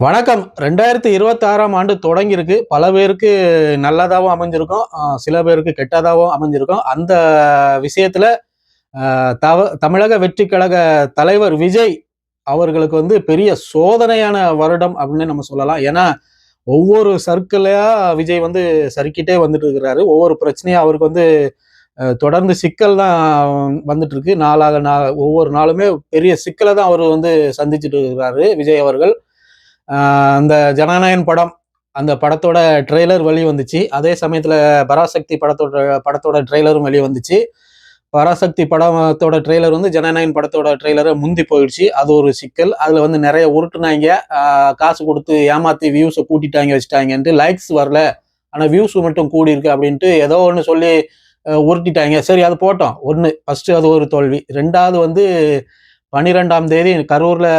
வணக்கம். ரெண்டாயிரத்தி இருபத்தி ஆறாம் ஆண்டு தொடங்கியிருக்கு. பல பேருக்கு நல்லதாகவும் அமைஞ்சிருக்கும். சில பேருக்கு கெட்டதாகவும் அமைஞ்சிருக்கும். அந்த விஷயத்துல தவ தமிழக வெற்றி கழக தலைவர் விஜய் அவர்களுக்கு வந்து பெரிய சோதனையான வருடம் அப்படின்னு நம்ம சொல்லலாம். ஏன்னா ஒவ்வொரு சர்க்கிளையா விஜய் வந்து சறுக்கிட்டே வந்துட்டு இருக்கிறாரு ஒவ்வொரு பிரச்சனையும் அவருக்கு வந்து தொடர்ந்து சிக்கல் தான் வந்துட்டு இருக்கு நாளாக நாள் ஒவ்வொரு நாளுமே பெரிய சிக்கலை தான் அவர் வந்து சந்திச்சுட்டு இருக்கிறாரு விஜய் அவர்கள். அந்த ஜனநாயகன் படம் அந்த படத்தோட ட்ரெய்லர் வெளி வந்துச்சு அதே சமயத்தில் பராசக்தி படத்தோட படத்தோட ட்ரெய்லரும் வெளியே வந்துச்சு பராசக்தி படத்தோட ட்ரெய்லர் வந்து ஜனநாயகன் படத்தோட ட்ரெய்லரை முந்தி போயிடுச்சு. அது ஒரு சிக்கல். அதில் வந்து நிறைய உருட்டுனாங்க. காசு கொடுத்து ஏமாத்தி வியூஸை கூட்டிட்டாங்க வச்சுட்டாங்கன்ட்டு லைக்ஸ் வரல. ஆனால் வியூஸ் மட்டும் கூடி இருக்கு அப்படின்ட்டு ஏதோ ஒன்று சொல்லி உருட்டிட்டாங்க. சரி அது போட்டோம். ஒன்று ஃபஸ்ட்டு அது ஒரு தோல்வி. ரெண்டாவது வந்து பன்னிரெண்டாம் தேதி கரூரில்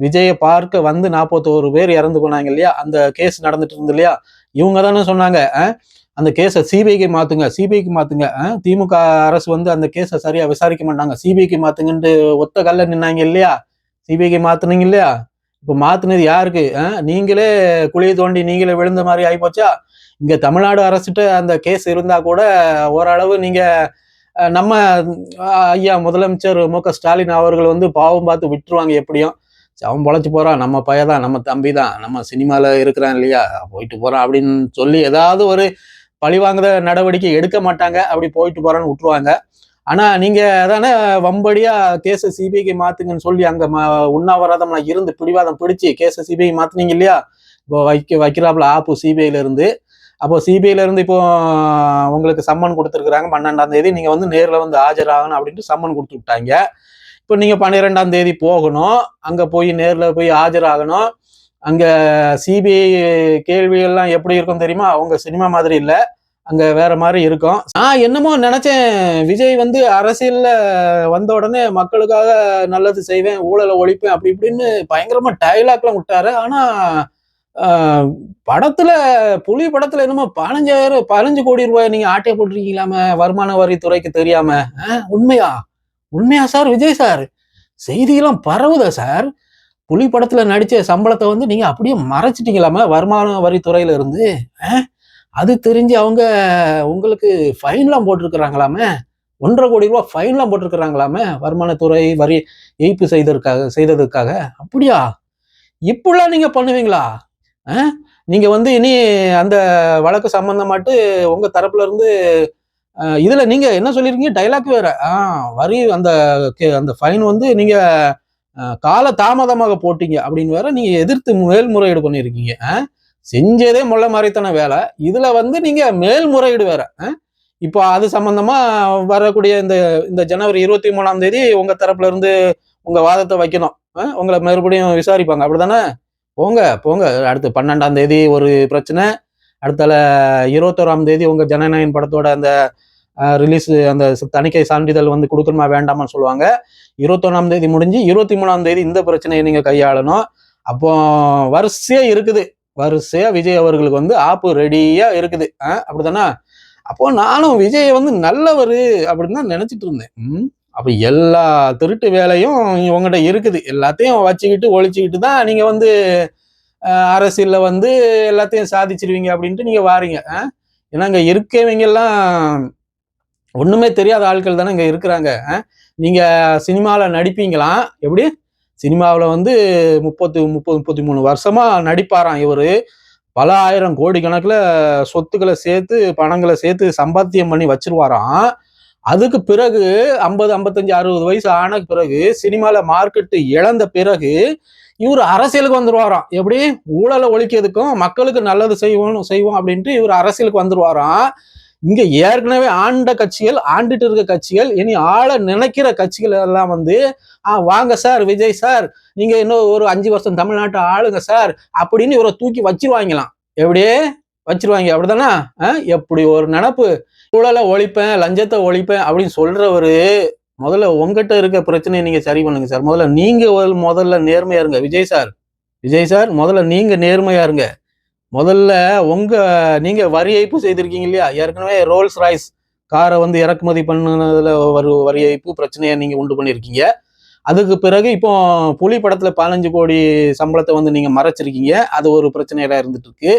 விஜயை பார்க்க வந்து நாற்பத்தோரு பேர் இறந்து போனாங்க இல்லையா? அந்த கேஸ் நடந்துட்டு இருந்து இல்லையா? இவங்க தானே சொன்னாங்க அந்த கேஸை சிபிஐக்கு மாத்துங்க சிபிஐக்கு மாத்துங்க திமுக அரசு வந்து அந்த கேஸை சரியா விசாரிக்க மாட்டாங்க. சிபிஐக்கு மாத்துங்கன்ட்டு ஒத்த கல்ல நின்னாங்க இல்லையா? சிபிஐக்கு மாத்துனீங்க இல்லையா? இப்போ மாத்துனது யாருக்கு நீங்களே குழியை தோண்டி நீங்களே விழுந்த மாதிரி ஆயிப்போச்சா? இங்க தமிழ்நாடு அரசுகிட்ட அந்த கேஸ் இருந்தா கூட ஓரளவு நீங்க நம்ம ஐயா முதலமைச்சர் மு க ஸ்டாலின் அவர்கள் வந்து பாவம் பார்த்து விட்டுருவாங்க எப்படியும். அவன் பொழைச்சி போகிறான் நம்ம பையன் நம்ம தம்பி தான் நம்ம சினிமாவில் இருக்கிறான் இல்லையா? போயிட்டு போகிறான் அப்படின்னு சொல்லி ஏதாவது ஒரு பழிவாங்குத நடவடிக்கை எடுக்க மாட்டாங்க. அப்படி போயிட்டு போகிறான்னு விட்டுருவாங்க. ஆனால் நீங்கள் தானே வம்படியாக கேஸை சிபிஐக்கு மாற்றுங்கன்னு சொல்லி அங்கே ம- உண்ணாவிரதம் இருந்து பிடிவாதம் பிடிச்சு கேஸை சிபிஐ மாற்றினீங்க இல்லையா? இப்போ வைக்க வைக்கிறாப்புல ஆப்பு சிபிஐலேருந்து அப்போ சிபிஐலேருந்து இப்போ உங்களுக்கு சம்மன் கொடுத்துருக்குறாங்க. பன்னெண்டாம் தேதி நீங்கள் வந்து நேரில் வந்து ஆஜராகணும் அப்படின்ட்டு சம்மன் கொடுத்து விட்டாங்க. இப்போ நீங்கள் பன்னிரெண்டாம் தேதி போகணும். அங்கே போய் நேரில் போய் ஆஜராகணும். அங்கே சிபிஐ கேள்விகள்லாம் எப்படி இருக்கும் தெரியுமா? அவங்க சினிமா மாதிரி இல்லை. அங்கே வேற மாதிரி இருக்கும். நான் என்னமோ நினச்சேன் விஜய் வந்து அரசியலில் வந்த உடனே மக்களுக்காக நல்லது செய்வேன் ஊழலை ஒழிப்பேன் அப்படி இப்படின்னு பயங்கரமாக டைலாக்லாம் விட்டாரு. ஆனால் படத்தில் புலி படத்தில் என்னமோ பதினஞ்சாயிரம் பதினஞ்சு கோடி ரூபாய் நீங்கள் ஆட்டையை போட்டிருக்கீங்களாம வருமான வரித்துறைக்கு தெரியாமல் உண்மையா? உண்மையா சார் விஜய் சார்? செய்தியெல்லாம் பரவுதா சார்? புலி படத்துல நடிச்ச சம்பளத்தை வந்து நீங்க அப்படியே மறைச்சிட்டீங்களாமா வருமான வரித்துறையில இருந்து? அது தெரிஞ்சு அவங்க உங்களுக்கு ஃபைன்லாம் போட்டிருக்கிறாங்களாமே? ஒன்றரை கோடி ரூபாய் ஃபைன்லாம் போட்டிருக்கிறாங்களாமே வருமானத்துறை வரி ஏய்ப்பு செய்ததற்காக செய்ததற்காக? அப்படியா? இப்படிலாம் நீங்க பண்ணுவீங்களா? அஹ்? நீங்க வந்து இனி அந்த வழக்கு சம்பந்தமாட்டு உங்க தரப்புல இருந்து இதுல நீங்க என்ன சொல்லிருக்கீங்க? டைலாக் வேற. ஆஹ் வரி அந்த கே- அந்த ஃபைன் வந்து நீங்க கால தாமதமாக போட்டீங்க அப்படின்னு வேற நீங்க எதிர்த்து மேல்முறையீடு பண்ணியிருக்கீங்க ஆ செஞ்சதே முள்ள மாதிரித்தான வேலை. இதுல வந்து நீங்க மேல்முறையீடு வேற. ஆ இப்போ அது சம்பந்தமா வரக்கூடிய இந்த இந்த ஜனவரி இருபத்தி மூணாம் தேதி உங்க தரப்புல இருந்து உங்க வாதத்தை வைக்கணும். உங்களை மறுபடியும் விசாரிப்பாங்க. அப்படிதானே? போங்க போங்க. அடுத்து பன்னெண்டாம் தேதி ஒரு பிரச்சனை. அடுத்தால இருபத்தோராம் தேதி உங்க ஜனநாயகன் படத்தோட அந்த ரிலீஸ் அந்த தணிக்கை சான்றிதழ் வந்து கொடுக்கணுமா வேண்டாமான்னு சொல்லுவாங்க. இருபத்தொன்னாம் தேதி முடிஞ்சு இருபத்தி மூணாம் தேதி இந்த பிரச்சனையை நீங்க கையாளணும். அப்போ வரிசையா இருக்குது. வரிசையா விஜய் அவர்களுக்கு வந்து ஆப்பு ரெடியா இருக்குது. அப்படித்தானா? அப்போ நானும் விஜய் வந்து நல்லவர் அப்படின்னு தான் நினைச்சிட்டு இருந்தேன். ம். எல்லா திருட்டு வேலையும் உங்ககிட்ட இருக்குது. எல்லாத்தையும் வச்சுக்கிட்டு ஒழிச்சுக்கிட்டு தான் நீங்க வந்து அரசியலில் வந்து எல்லாத்தையும் சாதிச்சிருவீங்க அப்படின்ட்டு நீங்க வாரீங்க. ஏன்னா இங்க இருக்கவங்க ஒன்றுமே தெரியாத ஆட்கள் தானே இங்கே இருக்கிறாங்க. நீங்கள் சினிமாவில் நடிப்பீங்களாம் எப்படி? சினிமாவில் வந்து முப்பத்து முப்பது முப்பத்தி மூணு வருஷமாக நடிப்பாராம் இவர். பல ஆயிரம் கோடி கணக்கில் சொத்துக்களை சேர்த்து பணங்களை சேர்த்து சம்பாத்தியம் பண்ணி வச்சிருவாராம். அதுக்கு பிறகு ஐம்பது ஐம்பத்தஞ்சு அறுபது வயசு ஆன பிறகு சினிமாவில் மார்க்கெட்டு இழந்த பிறகு இவர் அரசியலுக்கு வந்துருவாராம். எப்படி? ஊழலை ஒழிக்கிறதுக்கும் மக்களுக்கு நல்லது செய்வோம் செய்வோம் அப்படின்ட்டு இவர் அரசியலுக்கு வந்துருவாராம். இங்க ஏற்கனவே ஆண்ட கட்சிகள் ஆண்டுட்டு இருக்க கட்சிகள் இனி ஆள நினைக்கிற கட்சிகள் எல்லாம் வந்து ஆ வாங்க சார் விஜய் சார் நீங்க இன்னும் ஒரு அஞ்சு வருஷம் தமிழ்நாட்டை ஆளுங்க சார் அப்படின்னு இவரை தூக்கி வச்சிருவாங்களாம். எப்படியே வச்சிருவாங்க. அப்படிதானா? ஆ? எப்படி ஒரு நினப்பு. ஊழலை ஒழிப்பேன் லஞ்சத்தை ஒழிப்பேன் அப்படின்னு சொல்றவரு முதல்ல உங்ககிட்ட இருக்க பிரச்சனையை நீங்க சரி பண்ணுங்க சார். முதல்ல நீங்க முதல்ல நேர்மையா இருங்க. விஜய் சார் விஜய் சார் முதல்ல நீங்க நேர்மையா இருங்க. முதல்ல உங்க நீங்க வரி ஏய்ப்பு செய்திருக்கீங்க இல்லையா? ஏற்கனவே ரோல்ஸ் ராய்ஸ் காரை வந்து இறக்குமதி பண்ணதுல வரி வரி ஏய்ப்பு பிரச்சனையை நீங்க உண்டு பண்ணியிருக்கீங்க அதுக்கு பிறகு இப்போ புலி படத்துல பதினஞ்சு கோடி சம்பளத்தை வந்து நீங்க மறைச்சிருக்கீங்க. அது ஒரு பிரச்சனையாக இருந்துட்டு இருக்கு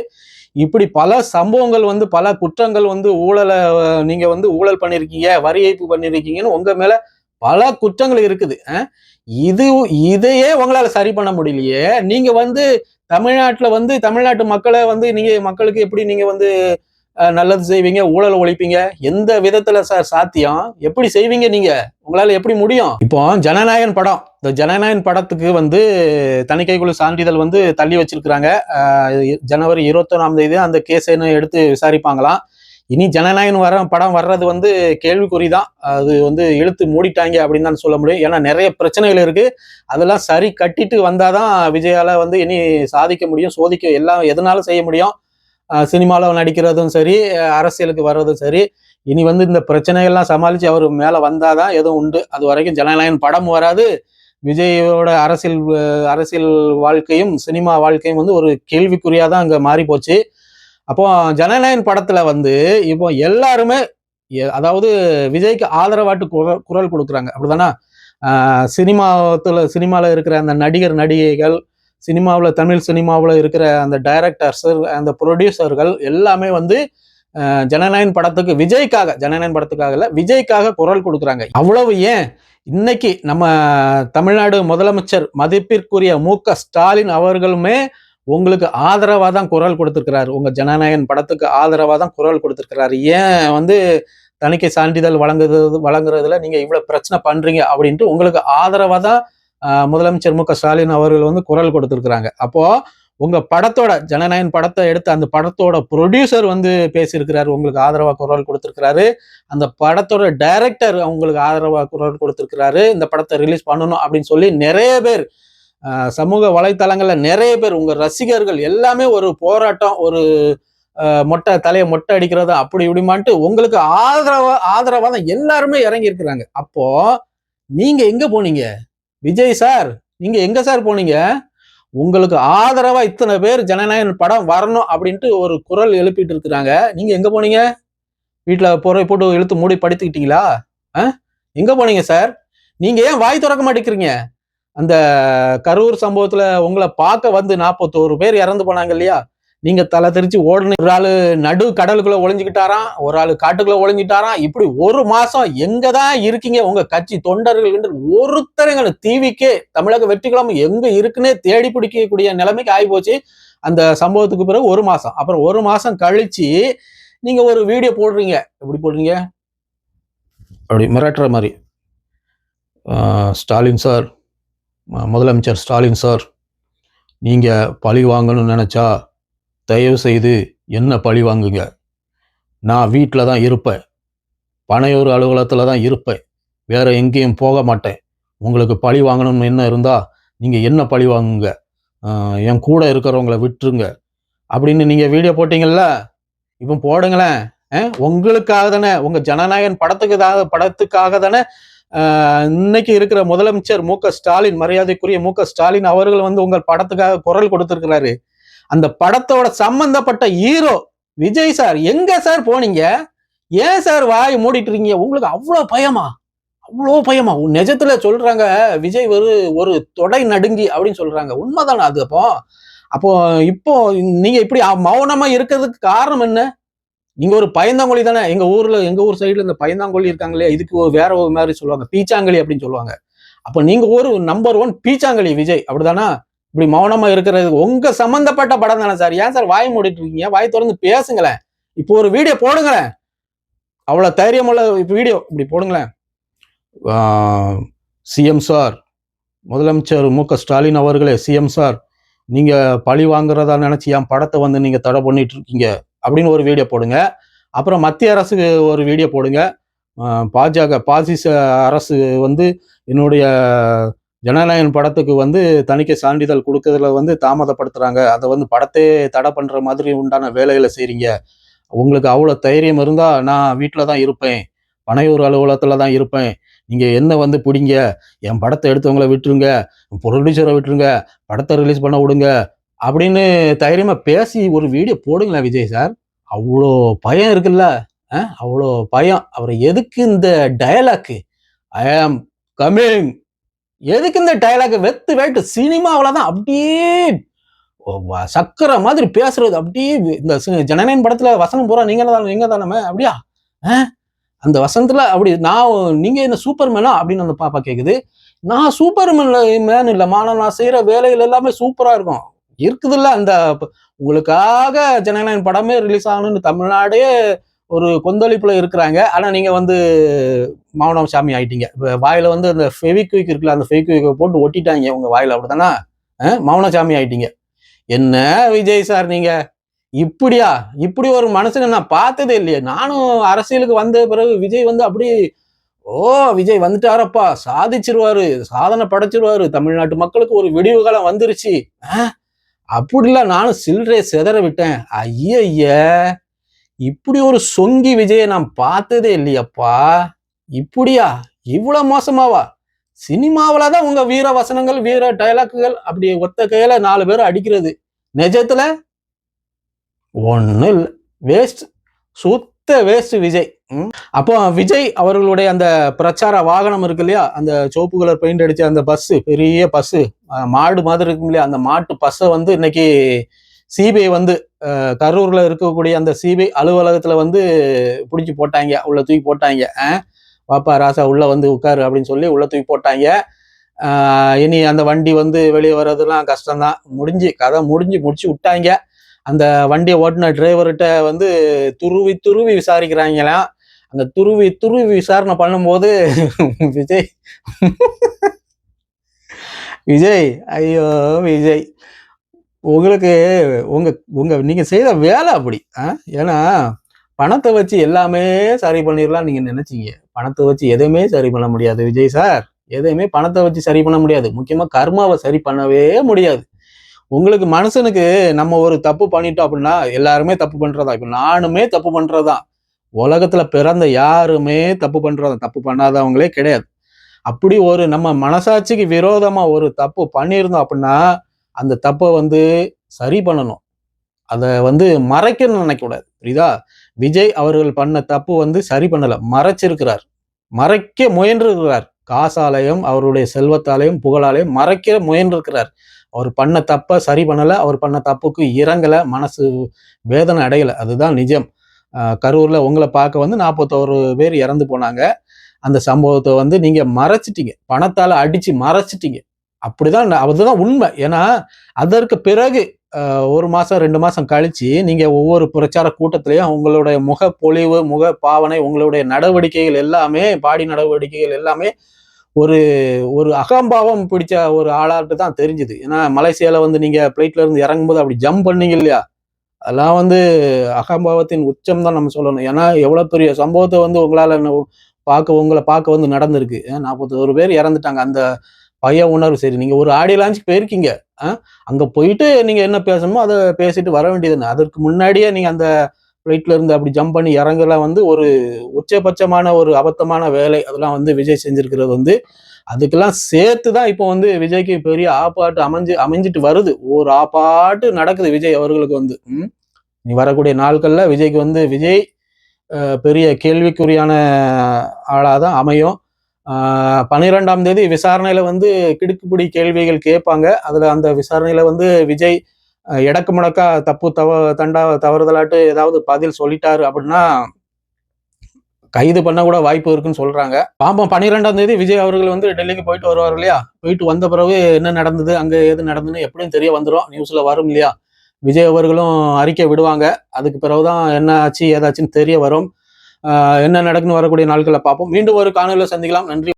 இப்படி பல சம்பவங்கள் வந்து பல குற்றங்கள் வந்து ஊழலை நீங்கள் நீங்க வந்து ஊழல் பண்ணிருக்கீங்க வரி ஏய்ப்பு பண்ணிருக்கீங்கன்னு உங்க மேல பல குற்றங்கள் இருக்குது. இது இதையே உங்களால சரி பண்ண முடியலையே. நீங்க வந்து தமிழ்நாட்டுல வந்து தமிழ்நாட்டு மக்களை வந்து நீங்க மக்களுக்கு எப்படி நீங்க வந்து நல்லது செய்வீங்க ஊழல் ஒழிப்பீங்க? எந்த விதத்துல சார் சாத்தியம்? எப்படி செய்வீங்க நீங்க? உங்களால எப்படி முடியும்? இப்போ ஜனநாயகன் படம். இந்த ஜனநாயகன் படத்துக்கு வந்து தணிக்கைக்குழு சான்றிதழ் வந்து தள்ளி வச்சிருக்கிறாங்க. ஜனவரி இருபத்தொன்னாம் தேதி அந்த கேஸ் எடுத்து விசாரிப்பாங்களாம். இனி ஜனநாயகன் வர படம் வர்றது வந்து கேள்விக்குறி தான் அது வந்து இழுத்து மூடிட்டாங்க அப்படின்னு தான் சொல்ல முடியும். ஏன்னா நிறைய பிரச்சனைகள் இருக்கு. அதெல்லாம் சரி கட்டிட்டு வந்தாதான் விஜயால வந்து இனி சாதிக்க முடியும் சோதிக்க எல்லாம் எதனாலும் செய்ய முடியும்? சினிமாவில் நடிக்கிறதும் சரி அரசியலுக்கு வர்றதும் சரி. இனி வந்து இந்த பிரச்சனைகள்லாம் சமாளித்து அவர் மேலே வந்தாதான் எதுவும் உண்டு. அது வரைக்கும் ஜனநாயகன் படம் வராது. விஜயோட அரசியல் அரசியல் வாழ்க்கையும் சினிமா வாழ்க்கையும் வந்து ஒரு கேள்விக்குறியாக தான் அங்கே மாறி போச்சு அப்போ ஜனநாயகன் படத்துல வந்து இப்போ எல்லாருமே அதாவது விஜய்க்கு ஆதரவாட்டு குரல் குரல் கொடுக்குறாங்க. அப்படிதானா? சினிமாத்துல சினிமாவில் இருக்கிற அந்த நடிகர் நடிகைகள் சினிமாவில் தமிழ் சினிமாவில் இருக்கிற அந்த டைரக்டர்ஸ் அந்த ப்ரொடியூசர்கள் எல்லாமே வந்து ஜனநாயகன் படத்துக்கு விஜய்க்காக ஜனநாயகன் படத்துக்காக இல்லை விஜய்க்காக குரல் கொடுக்குறாங்க. அவ்வளவு ஏன்? இன்னைக்கு நம்ம தமிழ்நாடு முதலமைச்சர் மதிப்பிற்குரிய மு க ஸ்டாலின் அவர்களுமே உங்களுக்கு ஆதரவாக தான் குரல் கொடுத்துருக்கிறாரு. உங்கள் ஜனநாயகன் படத்துக்கு ஆதரவாக தான் குரல் கொடுத்துருக்கிறாரு. ஏன் வந்து தணிக்கை சான்றிதழ் வழங்குறது வழங்குறதுல நீங்கள் இவ்வளோ பிரச்சனை பண்ணுறீங்க அப்படின்ட்டு உங்களுக்கு ஆதரவாக தான் முதலமைச்சர் மு க ஸ்டாலின் அவர்கள் வந்து குரல் கொடுத்துருக்குறாங்க. அப்போது உங்கள் படத்தோட ஜனநாயகன் படத்தை எடுத்த அந்த படத்தோட ப்ரொடியூசர் வந்து பேசியிருக்கிறாரு. உங்களுக்கு ஆதரவாக குரல் கொடுத்துருக்கிறாரு. அந்த படத்தோட டைரக்டர் உங்களுக்கு ஆதரவாக குரல் கொடுத்துருக்கிறாரு. இந்த படத்தை ரிலீஸ் பண்ணணும் அப்படின்னு சொல்லி நிறைய பேர் சமூக வலைத்தளங்களில் நிறைய பேர் உங்கள் ரசிகர்கள் எல்லாமே ஒரு போராட்டம் ஒரு மொட்டை தலையை மொட்டை அடிக்கிறது அப்படி இப்படிமான்ட்டு உங்களுக்கு ஆதரவா ஆதரவாக தான் எல்லாருமே இறங்கி இருக்கிறாங்க அப்போ நீங்க எங்க போனீங்க? விஜய் சார் நீங்க எங்க சார் போனீங்க? உங்களுக்கு ஆதரவா இத்தனை பேர் ஜனநாயகன் படம் வரணும் அப்படின்ட்டு ஒரு குரல் எழுப்பிட்டு இருக்கிறாங்க. நீங்க எங்க போனீங்க? வீட்டில் பொறை போட்டு இழுத்து மூடி படுத்துக்கிட்டீங்களா? ஆ? எங்க போனீங்க சார் நீங்க ஏன் வாய் திறக்க மாட்டேங்கிறீங்க? அந்த கரூர் சம்பவத்துல உங்களை பார்க்க வந்து நாற்பத்தோரு பேர் இறந்து போனாங்க இல்லையா? நீங்க தலை தெரிச்சு ஓடணும் ஒரு ஆளு நடு கடலுக்குள்ள ஒளிஞ்சுக்கிட்டாராம் ஒரு ஆளு காட்டுக்குள்ள ஒளிஞ்சிட்டாராம் இப்படி ஒரு மாசம் எங்க தான் இருக்கீங்க? உங்க கட்சி தொண்டர்கள் என்று ஒருத்தருங்க தீவிக்கே தமிழக வெற்றிக்கிழமை எங்க இருக்குன்னே தேடி பிடிக்கக்கூடிய நிலைமைக்கு ஆகி போச்சு அந்த சம்பவத்துக்கு பிறகு ஒரு மாசம். அப்புறம் ஒரு மாசம் கழிச்சு நீங்க ஒரு வீடியோ போடுறீங்க. எப்படி போடுறீங்க? அப்படி மிரட்டுற மாதிரி. ஸ்டாலின் சார். முதலமைச்சர் ஸ்டாலின் சார் நீங்கள் பழி வாங்கணும்னு நினச்சா தயவு செய்து என்ன பழி வாங்குங்க? நான் வீட்டில் தான் இருப்பேன். பனையூர் அலுவலகத்தில் தான் இருப்பேன். வேறு எங்கேயும் போக மாட்டேன். உங்களுக்கு பழி வாங்கணும்னு என்ன இருந்தால் நீங்கள் என்ன பழி வாங்குங்க? என் கூட இருக்கிறவங்கள விட்டுருங்க. அப்படின்னு நீங்கள் வீடியோ போட்டிங்கள்ல இப்போ போடுங்களேன். உங்களுக்காக தானே உங்கள் ஜனநாயகன் படத்துக்கு தான் படத்துக்காக தானே இன்னைக்கு இருக்கிற முதலமைச்சர் மு க ஸ்டாலின் மரியாதைக்குரிய மு க ஸ்டாலின் அவர்கள் வந்து உங்கள் படத்துக்காக குரல் கொடுத்திருக்கிறாரு. அந்த படத்தோட சம்பந்தப்பட்ட ஹீரோ விஜய் சார் எங்க சார் போனீங்க? ஏன் சார் வாய் மூடிட்டு இருக்கீங்க உங்களுக்கு அவ்வளோ பயமா? அவ்வளோ பயமா? உன் நிஜத்துல சொல்றாங்க விஜய் ஒரு ஒரு தொடை நடுங்கி அப்படின்னு சொல்றாங்க. உண்மைதானே அது அப்போ? அப்போ இப்போ நீங்க இப்படி மௌனமா இருக்கிறதுக்கு காரணம் என்ன? இங்க ஒரு பயந்தாங்கொழி தானே? எங்க ஊர்ல எங்க ஊர் சைடுல இந்த பயந்தாங்கொழி இருக்காங்களே இதுக்கு ஒரு வேற ஒரு மாதிரி சொல்லுவாங்க. பீச்சாங்கலி அப்படின்னு சொல்லுவாங்க. அப்போ நீங்க ஒரு நம்பர் ஒன் பீச்சாங்கலி விஜய் அப்படிதானா? இப்படி மௌனமா இருக்கிறது உங்க சம்பந்தப்பட்ட படம் தானே சார். ஏன் சார் வாய் மூடிட்டு இருக்கீங்க? வாய் திறந்து பேசுங்களேன். இப்போ ஒரு வீடியோ போடுங்களேன். அவ்வளவு தைரியமுள்ள வீடியோ இப்படி போடுங்களேன். சிஎம் சார் முதலமைச்சர் மு க ஸ்டாலின் அவர்களே சிஎம் சார் நீங்க பழி வாங்குறதா நினைச்சு என் படத்தை வந்து நீங்க தடை பண்ணிட்டு இருக்கீங்க. அப்படின்னு ஒரு வீடியோ போடுங்க. அப்புறம் மத்திய அரசுக்கு ஒரு வீடியோ போடுங்க. பாஜக பாசிச அரசு வந்து என்னுடைய ஜனநாயகன் படத்துக்கு வந்து தணிக்கை சான்றிதழ் கொடுக்கறதுல வந்து தாமதப்படுத்துறாங்க. அதை வந்து படத்தை தடை பண்ணுற மாதிரி உண்டான வேலைகளை செய்கிறீங்க உங்களுக்கு அவ்வளோ தைரியம் இருந்தால் நான் வீட்டில் தான் இருப்பேன். பனையூர் அலுவலகத்தில் தான் இருப்பேன். நீங்கள் என்ன வந்து பிடிங்க? என் படத்தை எடுத்தவங்கள விட்டுருங்க. ப்ரொடியூசரை விட்டுருங்க. படத்தை ரிலீஸ் பண்ண விடுங்க. அப்படின்னு தைரியமாக பேசி ஒரு வீடியோ போடுங்களேன் விஜய் சார். அவ்வளோ பயம் இருக்குல்ல? அவ்வளோ பயம். அவர் எதுக்கு இந்த டயலாக்கு ஐ ஆம் கமிங் எதுக்கு இந்த டயலாக் வெத்து வேட்டு சினிமாவில் தான் அப்படியே வ- சக்கரை மாதிரி பேசுறது. அப்படியே இந்த சி- ஜனநாயகன் படத்துல வசனம் பூரா நீங்க தானே நீங்க தானே அப்படியா? ஆ? அந்த வசனத்துல அப்படி நான் நீங்க என்ன சூப்பர் மேனா அப்படின்னு அந்த பாப்பா கேக்குது. நான் சூப்பர் மேன் இல்லம்மா ஆனா நான் செய்யற வேலைகள் எல்லாமே சூப்பரா இருக்கும். இருக்குதுல்ல அந்த உங்களுக்காக ஜனநாயகன் படமே ரிலீஸ் ஆகணும்னு தமிழ்நாடே ஒரு கொந்தளிப்புல இருக்கிறாங்க. ஆனா நீங்க வந்து மௌனம் சாமி ஆயிட்டீங்க. இப்ப வாயில வந்து அந்த ஃபெவிக்விக் இருக்குல்ல அந்த ஃபெவிக்விக்கை போட்டு ஒட்டிட்டாங்க. உங்க வாயில அப்படித்தானா? மௌன சாமி ஆயிட்டீங்க. என்ன விஜய் சார் நீங்க? இப்படியா? இப்படி ஒரு மனுஷனை நான் பார்த்ததே இல்லையே. நானும் அரசியலுக்கு வந்த பிறகு விஜய் வந்து அப்படி ஓ விஜய் வந்துட்டாரப்பா. சாதிச்சிருவாரு சாதனை படைச்சிருவாரு. தமிழ்நாட்டு மக்களுக்கு ஒரு விடிவு காலம் வந்துருச்சு. ஆஹ் அப்படிலாம் நானும் சில்லறையை செதற விட்டேன். ஐய இப்படி ஒரு சொங்கி விஜயை நான் பார்த்ததே இல்லையப்பா. இப்படியா? இவ்வளோ மோசமாவா? சினிமாவில் தான் உங்கள் வீர வசனங்கள் வீர டைலாக்குகள் அப்படி ஒத்த கையில் நாலு பேர் அடிக்கிறது. நிஜத்தில்? ஒன்றும் இல்லை. வேஸ்ட் சுத்த வேஸ்ட் விஜய். அப்போ விஜய் அவர்களுடைய அந்த பிரச்சார வாகனம் இருக்கு இல்லையா? அந்த சிவப்பு கலர் பெயிண்ட் அடிச்ச அந்த பஸ் பெரிய பஸ் மாடு மாதிரி இருக்கும் இல்லையா? அந்த மாட்டு பஸ்ஸை வந்து இன்னைக்கு சிபிஐ வந்து கரூர்ல இருக்கக்கூடிய அந்த சிபிஐ அலுவலகத்துல வந்து பிடிச்சி போட்டாங்க. உள்ள தூக்கி போட்டாங்க. அஹ், வாப்பா ராசா உள்ள வந்து உட்காரு அப்படின்னு சொல்லி உள்ள தூக்கி போட்டாங்க. இனி அந்த வண்டி வந்து வெளியே வர்றதுலாம் கஷ்டம்தான். முடிஞ்சு கதை முடிஞ்சு முடிச்சு விட்டாங்க. அந்த வண்டியை ஓட்டின டிரைவர்கிட்ட வந்து துருவி துருவி விசாரிக்கிறாங்களாம். அந்த துருவி துருவி விசாரணை பண்ணும்போது விஜய் விஜய் ஐயோ விஜய். உங்களுக்கு உங்க உங்க நீங்க செய்த வேலை அப்படி ஆ? ஏன்னா பணத்தை வச்சு எல்லாமே சரி பண்ணிடலாம் நீங்க நினைச்சீங்க. பணத்தை வச்சு எதுவுமே சரி பண்ண முடியாது விஜய் சார். எதையுமே பணத்தை வச்சு சரி பண்ண முடியாது. முக்கியமா கர்மாவை சரி பண்ணவே முடியாது. உங்களுக்கு மனுஷனுக்கு நம்ம ஒரு தப்பு பண்ணிட்டோம் அப்படின்னா எல்லாருமே தப்பு பண்றதா? இப்ப நானுமே தப்பு பண்றதுதான் உலகத்துல பிறந்த யாருமே தப்பு பண்றதா தப்பு பண்ணாதவங்களே கிடையாது. அப்படி ஒரு நம்ம மனசாட்சிக்கு விரோதமா ஒரு தப்பு பண்ணியிருந்தோம் அப்படின்னா அந்த தப்பை வந்து சரி பண்ணணும். அதை வந்து மறைக்கணும்னு நினைக்கக்கூடாது புரியுதா? விஜய் அவர்கள் பண்ண தப்பு வந்து சரி பண்ணலை மறைச்சிருக்கிறார். மறைக்க முயன்றிருக்கிறார். காசாலையும் அவருடைய செல்வத்தாலையும் புகழாலையும் மறைக்க முயன்றிருக்கிறார். அவர் பண்ண தப்பை சரி பண்ணலை அவர் பண்ண தப்புக்கு இறங்கலை மனசு வேதனை அடையலை. அதுதான் நிஜம். கரூரில் உங்களை பார்க்க வந்து நாற்பத்தோரு பேர் இறந்து போனாங்க. அந்த சம்பவத்தை வந்து நீங்கள் மறைச்சிட்டீங்க. பணத்தால் அடித்து மறைச்சிட்டீங்க. அப்படிதான் அதுதான் உண்மை. ஏன்னா அதற்கு பிறகு ஒரு மாதம் ரெண்டு மாதம் கழித்து நீங்கள் ஒவ்வொரு பிரச்சார கூட்டத்திலையும் உங்களுடைய முக பொலிவு முக பாவனை உங்களுடைய நடவடிக்கைகள் எல்லாமே பாடி நடவடிக்கைகள் எல்லாமே ஒரு ஒரு அகம்பாவம் பிடிச்ச ஒரு ஆளாட்டு தான் தெரிஞ்சுது. ஏன்னா மலேசியாவில் வந்து நீங்கள் பிளைட்ல இருந்து இறங்கும்போது அப்படி ஜம்ப் பண்ணீங்க இல்லையா? அதெல்லாம் வந்து அகம்பாவத்தின் உச்சம் தான் நம்ம சொல்லணும். ஏன்னா எவ்வளோ பெரிய சம்பவத்தை வந்து உங்களால் பார்க்க உங்களை பார்க்க வந்து நடந்திருக்கு. நாற்பத்தோரு பேர் இறந்துட்டாங்க. அந்த பய உணர்வு. சரி நீங்கள் ஒரு ஆடியோ லான்ச்சுக்கு போயிருக்கீங்க. ஆ? போயிட்டு நீங்கள் என்ன பேசணுமோ அதை பேசிட்டு வர வேண்டியது அதற்கு முன்னாடியே நீங்கள் அந்த ஃப்ளைட்ல இருந்து அப்படி ஜம்ப் பண்ணி இறங்கலாம் வந்து ஒரு உச்சபட்சமான ஒரு அபத்தமான வேலை. அதெல்லாம் வந்து விஜய் செஞ்சிருக்கிறது வந்து அதுக்கெல்லாம் சேர்த்து தான் இப்போ வந்து விஜய்க்கு பெரிய ஆப்பாட்டு அமைஞ்சு அமைஞ்சிட்டு வருது. ஒரு ஆப்பாட்டு நடக்குது விஜய் அவர்களுக்கு வந்து. நீ வரக்கூடிய நாட்கள்ல விஜய்க்கு வந்து விஜய் பெரிய கேள்விக்குறியான ஆளாக தான் அமையும் பன்னிரெண்டாம் தேதி விசாரணையில வந்து கிடுக்குப்பிடி கேள்விகள் கேட்பாங்க. அதில் அந்த விசாரணையில வந்து விஜய் இடக்கு முடக்கா தப்பு தவ தண்டா தவறுதலாட்டு ஏதாவது பதில் சொல்லிட்டாரு அப்படின்னா கைது பண்ண கூட வாய்ப்பு இருக்குன்னு சொல்றாங்க. பாம்பம் பன்னிரெண்டாம் தேதி விஜய் அவர்கள் வந்து டெல்லிக்கு போயிட்டு வருவார் இல்லையா? போயிட்டு வந்த பிறகு என்ன நடந்தது? அங்க எது நடந்ததுன்னு எப்படியும் தெரிய வந்துடும் நியூஸ்ல வரும் இல்லையா? விஜய் அவர்களும் அறிக்கை விடுவாங்க. அதுக்கு பிறகுதான் என்ன ஆச்சு ஏதாச்சுன்னு தெரிய வரும். என்ன நடக்குன்னு வரக்கூடிய நாட்களை பார்ப்போம். மீண்டும் ஒரு காணொலியில் சந்திக்கலாம். நன்றி.